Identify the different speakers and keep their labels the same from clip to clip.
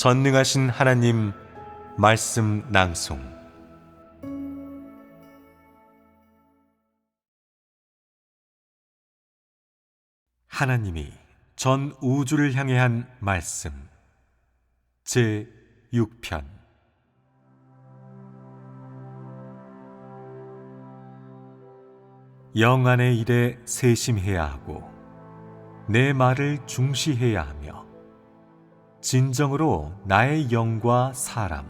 Speaker 1: 전능하신 하나님 말씀 낭송. 하나님이 전 우주를 향해 한 말씀. 제 6편. 영안의 일에 세심해야 하고 내 말을 중시해야 하며 진정으로 나의 영과 사람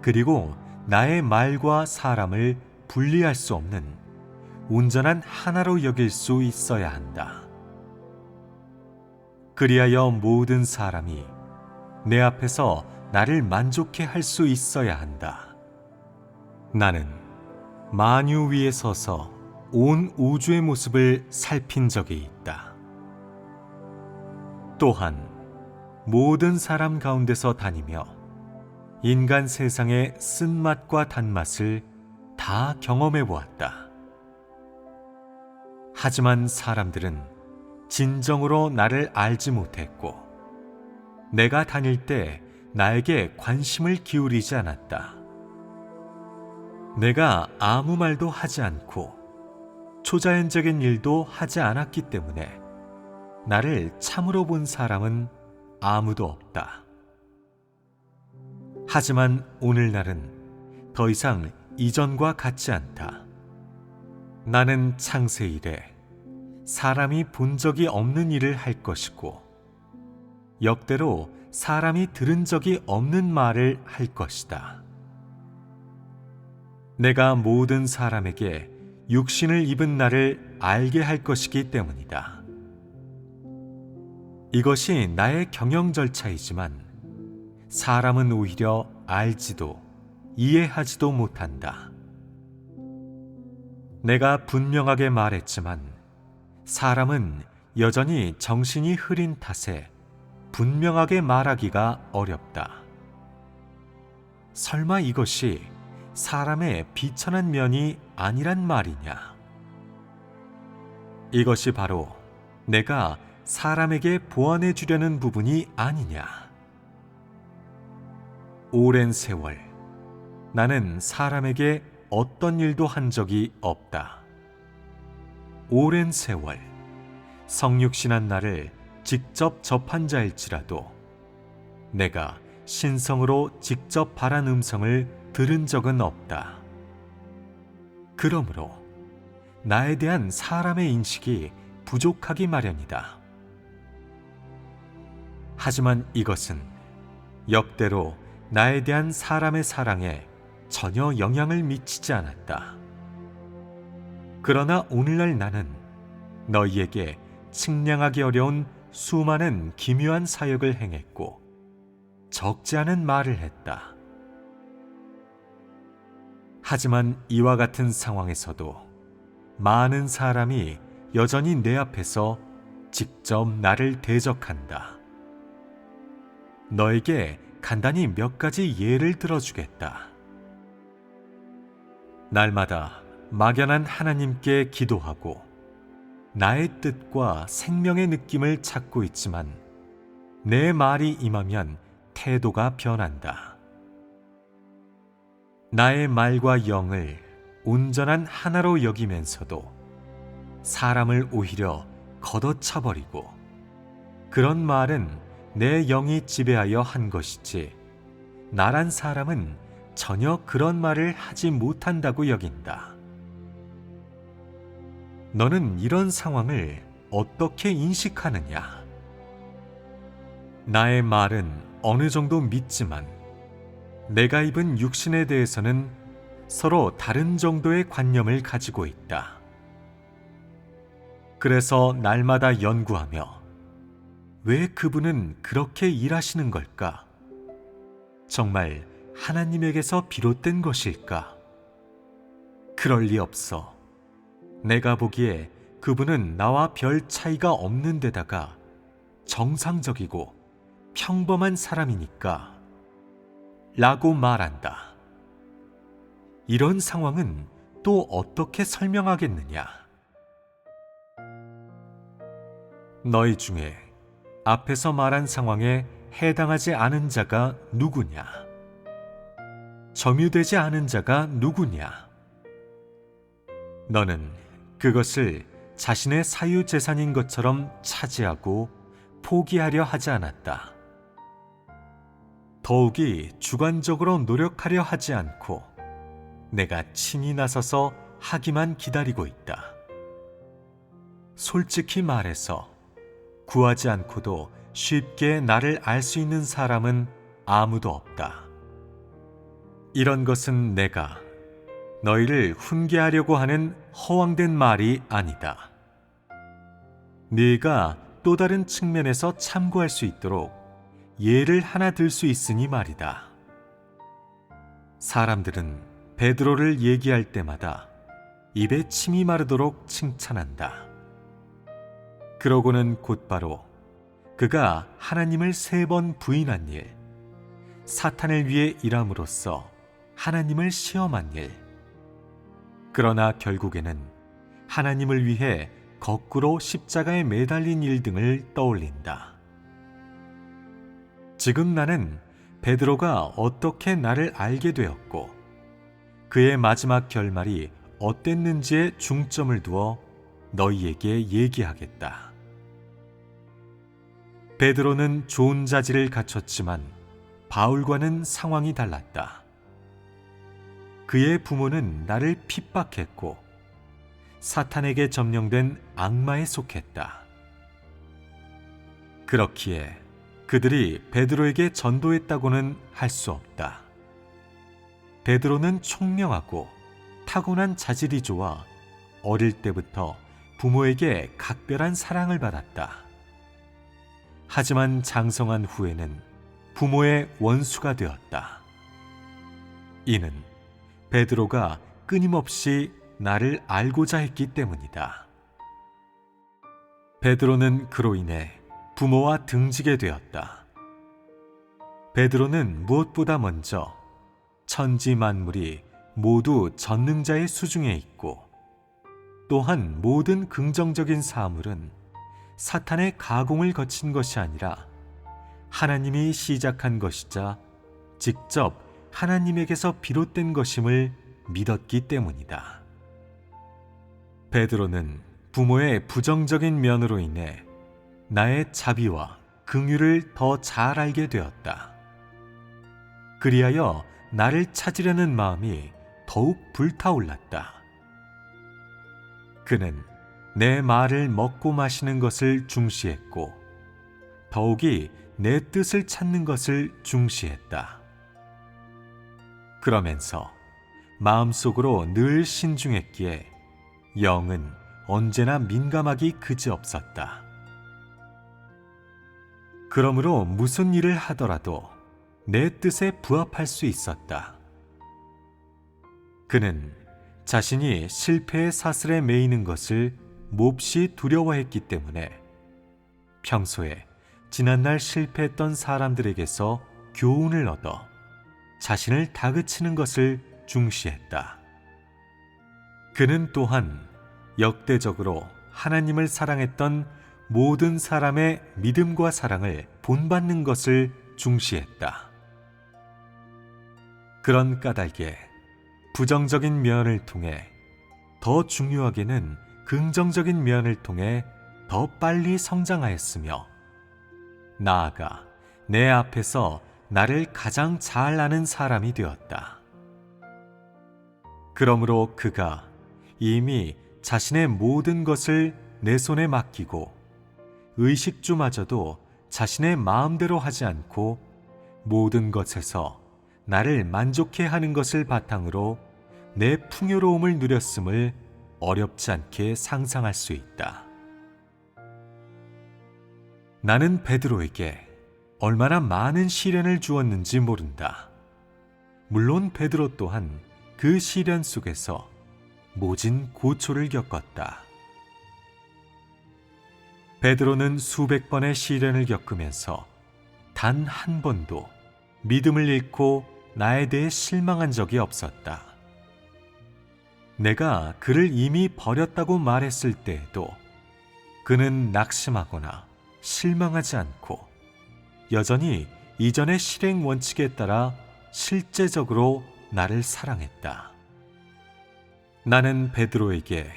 Speaker 1: 그리고 나의 말과 사람을 분리할 수 없는 온전한 하나로 여길 수 있어야 한다. 그리하여 모든 사람이 내 앞에서 나를 만족해 할 수 있어야 한다. 나는 만유 위에 서서 온 우주의 모습을 살핀 적이 있다. 또한 모든 사람 가운데서 다니며 인간 세상의 쓴맛과 단맛을 다 경험해 보았다. 하지만 사람들은 진정으로 나를 알지 못했고, 내가 다닐 때 나에게 관심을 기울이지 않았다. 내가 아무 말도 하지 않고 초자연적인 일도 하지 않았기 때문에 나를 참으로 본 사람은 아무도 없다. 하지만 오늘날은 더 이상 이전과 같지 않다. 나는 창세 이래 사람이 본 적이 없는 일을 할 것이고, 역대로 사람이 들은 적이 없는 말을 할 것이다. 내가 모든 사람에게 육신을 입은 나를 알게 할 것이기 때문이다. 이것이 나의 경영 절차이지만 사람은 오히려 알지도 이해하지도 못한다. 내가 분명하게 말했지만 사람은 여전히 정신이 흐린 탓에 분명하게 말하기가 어렵다. 설마 이것이 사람의 비천한 면이 아니란 말이냐? 이것이 바로 내가 사람에게 보완해 주려는 부분이 아니냐. 오랜 세월 나는 사람에게 어떤 일도 한 적이 없다. 오랜 세월 성육신한 나를 직접 접한 자일지라도 내가 신성으로 직접 바란 음성을 들은 적은 없다. 그러므로 나에 대한 사람의 인식이 부족하기 마련이다. 하지만 이것은 역대로 나에 대한 사람의 사랑에 전혀 영향을 미치지 않았다. 그러나 오늘날 나는 너희에게 측량하기 어려운 수많은 기묘한 사역을 행했고 적지 않은 말을 했다. 하지만 이와 같은 상황에서도 많은 사람이 여전히 내 앞에서 직접 나를 대적한다. 너에게 간단히 몇 가지 예를 들어주겠다. 날마다 막연한 하나님께 기도하고 나의 뜻과 생명의 느낌을 찾고 있지만 내 말이 임하면 태도가 변한다. 나의 말과 영을 온전한 하나로 여기면서도 사람을 오히려 걷어차버리고 그런 말은 내 영이 지배하여 한 것이지 나란 사람은 전혀 그런 말을 하지 못한다고 여긴다. 너는 이런 상황을 어떻게 인식하느냐? 나의 말은 어느 정도 믿지만 내가 입은 육신에 대해서는 서로 다른 정도의 관념을 가지고 있다. 그래서 날마다 연구하며 왜 그분은 그렇게 일하시는 걸까? 정말 하나님에게서 비롯된 것일까? 그럴 리 없어. 내가 보기에 그분은 나와 별 차이가 없는 데다가 정상적이고 평범한 사람이니까 라고 말한다. 이런 상황은 또 어떻게 설명하겠느냐? 너희 중에 앞에서 말한 상황에 해당하지 않은 자가 누구냐? 점유되지 않은 자가 누구냐? 너는 그것을 자신의 사유 재산인 것처럼 차지하고 포기하려 하지 않았다. 더욱이 주관적으로 노력하려 하지 않고 내가 친히 나서서 하기만 기다리고 있다. 솔직히 말해서 구하지 않고도 쉽게 나를 알 수 있는 사람은 아무도 없다. 이런 것은 내가 너희를 훈계하려고 하는 허황된 말이 아니다. 네가 또 다른 측면에서 참고할 수 있도록 예를 하나 들 수 있으니 말이다. 사람들은 베드로를 얘기할 때마다 입에 침이 마르도록 칭찬한다. 그러고는 곧바로 그가 하나님을 세 번 부인한 일, 사탄을 위해 일함으로써 하나님을 시험한 일, 그러나 결국에는 하나님을 위해 거꾸로 십자가에 매달린 일 등을 떠올린다. 지금 나는 베드로가 어떻게 나를 알게 되었고 그의 마지막 결말이 어땠는지에 중점을 두어 너희에게 얘기하겠다. 베드로는 좋은 자질을 갖췄지만 바울과는 상황이 달랐다. 그의 부모는 나를 핍박했고 사탄에게 점령된 악마에 속했다. 그렇기에 그들이 베드로에게 전도했다고는 할 수 없다. 베드로는 총명하고 타고난 자질이 좋아 어릴 때부터 부모에게 각별한 사랑을 받았다. 하지만 장성한 후에는 부모의 원수가 되었다. 이는 베드로가 끊임없이 나를 알고자 했기 때문이다. 베드로는 그로 인해 부모와 등지게 되었다. 베드로는 무엇보다 먼저 천지 만물이 모두 전능자의 수중에 있고 또한 모든 긍정적인 사물은 사탄의 가공을 거친 것이 아니라 하나님이 시작한 것이자 직접 하나님에게서 비롯된 것임을 믿었기 때문이다. 베드로는 부모의 부정적인 면으로 인해 나의 자비와 긍휼을 더 잘 알게 되었다. 그리하여 나를 찾으려는 마음이 더욱 불타올랐다. 그는 내 말을 먹고 마시는 것을 중시했고, 더욱이 내 뜻을 찾는 것을 중시했다. 그러면서 마음속으로 늘 신중했기에 영은 언제나 민감하기 그지없었다. 그러므로 무슨 일을 하더라도 내 뜻에 부합할 수 있었다. 그는 자신이 실패의 사슬에 매이는 것을 몹시 두려워했기 때문에 평소에 지난날 실패했던 사람들에게서 교훈을 얻어 자신을 다그치는 것을 중시했다. 그는 또한 역대적으로 하나님을 사랑했던 모든 사람의 믿음과 사랑을 본받는 것을 중시했다. 그런 까닭에 부정적인 면을 통해 더 중요하게는 긍정적인 면을 통해 더 빨리 성장하였으며 나아가 내 앞에서 나를 가장 잘 아는 사람이 되었다. 그러므로 그가 이미 자신의 모든 것을 내 손에 맡기고 의식주마저도 자신의 마음대로 하지 않고 모든 것에서 나를 만족해 하는 것을 바탕으로 내 풍요로움을 누렸음을 어렵지 않게 상상할 수 있다. 나는 베드로에게 얼마나 많은 시련을 주었는지 모른다. 물론 베드로 또한 그 시련 속에서 모진 고초를 겪었다. 베드로는 수백 번의 시련을 겪으면서 단 한 번도 믿음을 잃고 나에 대해 실망한 적이 없었다. 내가 그를 이미 버렸다고 말했을 때에도 그는 낙심하거나 실망하지 않고 여전히 이전의 실행 원칙에 따라 실제적으로 나를 사랑했다. 나는 베드로에게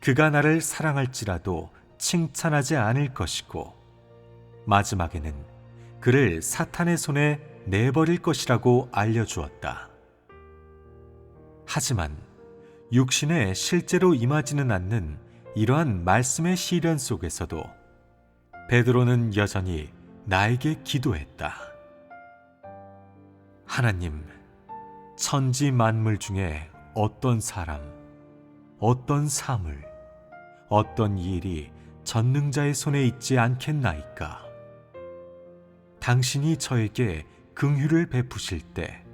Speaker 1: 그가 나를 사랑할지라도 칭찬하지 않을 것이고 마지막에는 그를 사탄의 손에 내버릴 것이라고 알려주었다. 하지만 육신에 실제로 임하지는 않는 이러한 말씀의 시련 속에서도 베드로는 여전히 나에게 기도했다. 하나님, 천지 만물 중에 어떤 사람, 어떤 사물, 어떤 일이 전능자의 손에 있지 않겠나이까? 당신이 저에게 긍휼을 베푸실 때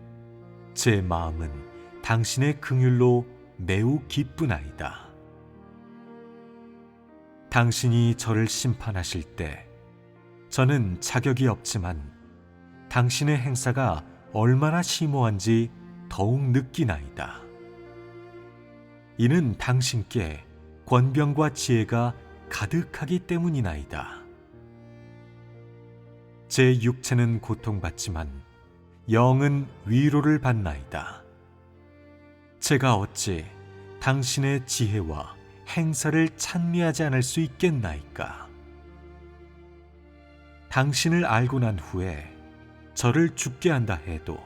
Speaker 1: 제 마음은 당신의 긍휼로 매우 기쁘나이다. 당신이 저를 심판하실 때 저는 자격이 없지만 당신의 행사가 얼마나 심오한지 더욱 느끼나이다. 이는 당신께 권병과 지혜가 가득하기 때문이나이다. 제 육체는 고통받지만 영은 위로를 받나이다. 제가 어찌 당신의 지혜와 행사를 찬미하지 않을 수 있겠나이까? 당신을 알고 난 후에 저를 죽게 한다 해도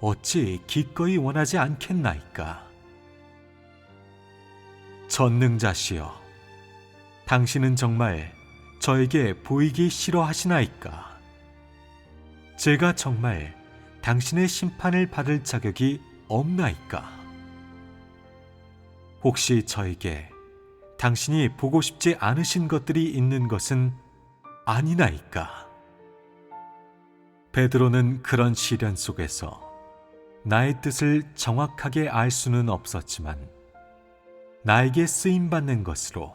Speaker 1: 어찌 기꺼이 원하지 않겠나이까? 전능자시여, 당신은 정말 저에게 보이기 싫어하시나이까? 제가 정말 당신의 심판을 받을 자격이 없나이까? 혹시 저에게 당신이 보고 싶지 않으신 것들이 있는 것은 아니나이까? 베드로는 그런 시련 속에서 나의 뜻을 정확하게 알 수는 없었지만 나에게 쓰임 받는 것으로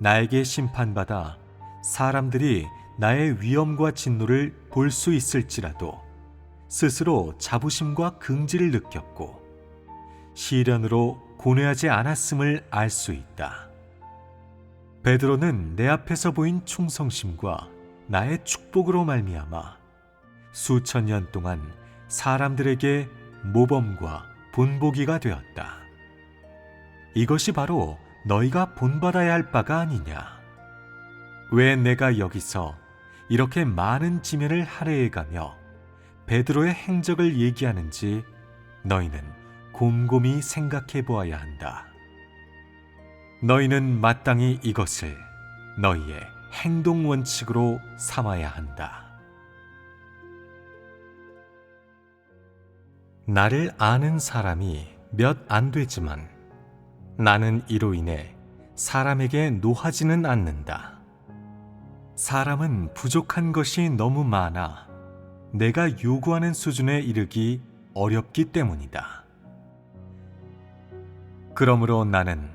Speaker 1: 나에게 심판받아 사람들이 나의 위엄과 진노를 볼 수 있을지라도 스스로 자부심과 긍지를 느꼈고 시련으로 고뇌하지 않았음을 알 수 있다. 베드로는 내 앞에서 보인 충성심과 나의 축복으로 말미암아 수천 년 동안 사람들에게 모범과 본보기가 되었다. 이것이 바로 너희가 본받아야 할 바가 아니냐. 왜 내가 여기서 이렇게 많은 지면을 할애해 가며 베드로의 행적을 얘기하는지 너희는 곰곰이 생각해 보아야 한다. 너희는 마땅히 이것을 너희의 행동 원칙으로 삼아야 한다. 나를 아는 사람이 몇 안 되지만 나는 이로 인해 사람에게 노하지는 않는다. 사람은 부족한 것이 너무 많아 내가 요구하는 수준에 이르기 어렵기 때문이다. 그러므로 나는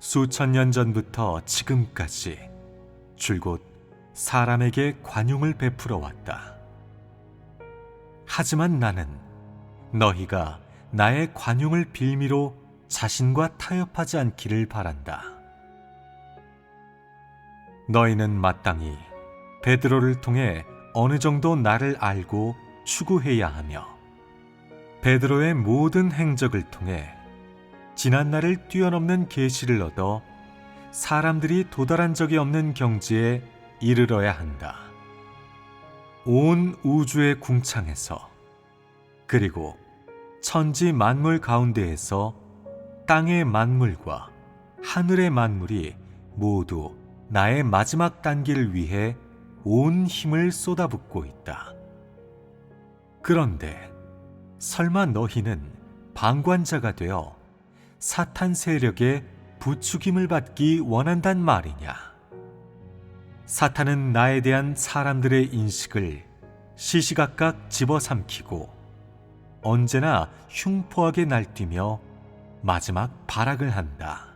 Speaker 1: 수천 년 전부터 지금까지 줄곧 사람에게 관용을 베풀어 왔다. 하지만 나는 너희가 나의 관용을 빌미로 자신과 타협하지 않기를 바란다. 너희는 마땅히 베드로를 통해 어느 정도 나를 알고 추구해야 하며 베드로의 모든 행적을 통해 지난 날을 뛰어넘는 계시를 얻어 사람들이 도달한 적이 없는 경지에 이르러야 한다. 온 우주의 궁창에서 그리고 천지 만물 가운데에서 땅의 만물과 하늘의 만물이 모두 나의 마지막 단계를 위해 온 힘을 쏟아붓고 있다. 그런데 설마 너희는 방관자가 되어 사탄 세력의 부추김을 받기 원한단 말이냐? 사탄은 나에 대한 사람들의 인식을 시시각각 집어삼키고 언제나 흉포하게 날뛰며 마지막 발악을 한다.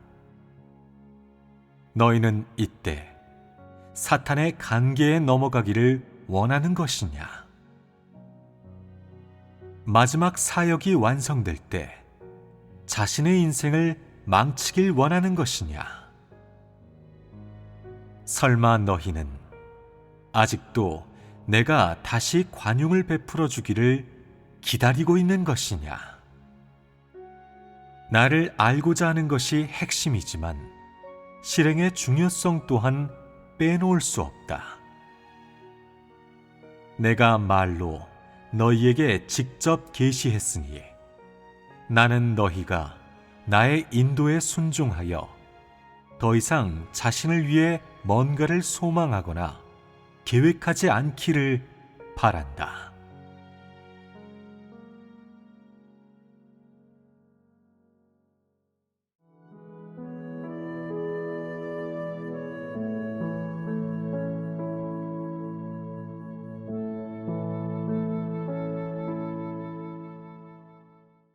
Speaker 1: 너희는 이때 사탄의 관계에 넘어가기를 원하는 것이냐? 마지막 사역이 완성될 때 자신의 인생을 망치길 원하는 것이냐? 설마 너희는 아직도 내가 다시 관용을 베풀어 주기를 기다리고 있는 것이냐? 나를 알고자 하는 것이 핵심이지만 실행의 중요성 또한 빼놓을 수 없다. 내가 말로 너희에게 직접 계시했으니 나는 너희가 나의 인도에 순종하여 더 이상 자신을 위해 뭔가를 소망하거나 계획하지 않기를 바란다.